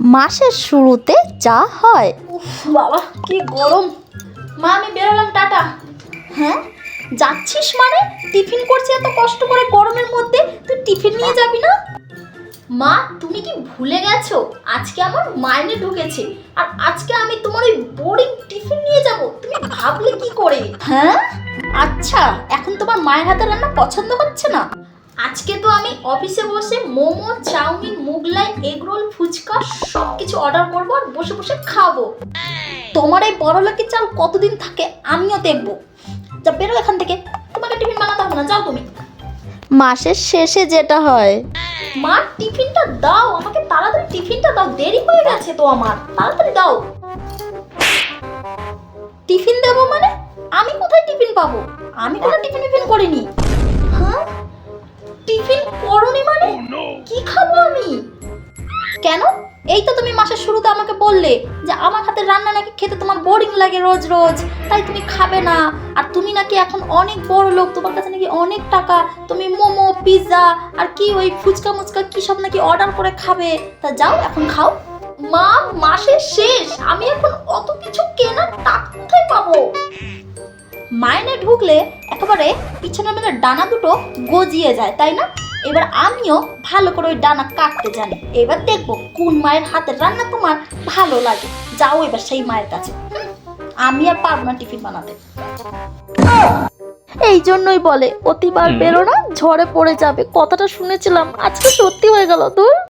মাসের শুরুতে যা হয়। বাবা কি গরম। মা আমি বেরোলাম টাটা। হ্যাঁ? যাচ্ছিস মানে? টিফিন করছি এত কষ্ট করে গরমের মধ্যে। তুই টিফিন নিয়ে যাবি না? মা তুমি কি ভুলে গেছো? আজকে আমার মাইনে ঢুকেছে। আর আজকে আমি তোমার ওই বোরিং টিফিন নিয়ে যাব। তুমি ভাবলে কি করে? হ্যাঁ? আচ্ছা এখন তোমার মায়ের হাতে রান্না পছন্দ হচ্ছে না? আজকে তো আমি অফিসে বসে momo chow mein Mughlai egg roll phuchka সব কিছু অর্ডার করব আর বসে বসে খাব। তোমার এই বড় লোকের চাল কতদিন থাকে আমিও দেখব। যা বেরো এখান থেকে। তোমাকে টিফিন বানাতে হবে না যাও তুমি। মাসের শেষে যেটা হয়। মা টিফিনটা দাও। আমাকে তাড়াতাড়ি টিফিনটা দাও। দেরি হয়ে গেছে তো আমার। তাড়াতাড়ি দাও। টিফিন দেবো মানে? আমি কোথায় টিফিন পাবো? আমি কোনো টিফিন টিফিন করিনি। হ্যাঁ? কি খাব আমি? কেন? এই তো তুমি মাসের শুরুতে আমাকে বললে যে আমার হাতে রান্না নাকি খেতে তোমার বোরিং লাগে রোজ রোজ। তাই তুমি খাবে না। আর তুমি নাকি এখন অনেক বড় লোক, তোমার কাছে নাকি অনেক টাকা। তুমি মোমো পিৎজা আর কি ওই ফুচকা মুচকা কি সব নাকি অর্ডার করে খাবে? তা যাও, এখন খাও। মা, মাসের শেষ। আমি এখন অত কিছু কেনার টাকা কোথায় পাবো? মাইনে ঢুকলে একেবারে পিছনে মানে ডানা দুটো গজিয়ে যায়, তাই না? এবার আমিও ভালো করে ওই ডানা কাটতে জানি। এবার দেখব কোন মায়ের হাতের রান্না তোমার ভালো লাগে। যাও এবার সেই মায়ের কাছে। আমি আর পারব না টিফিন বানাতে। এই জন্যই বলে অতিবার বেরো না ঝড়ে পড়ে যাবে। কথাটা শুনেছিলাম আজকে সত্যি হয়ে গেল তোর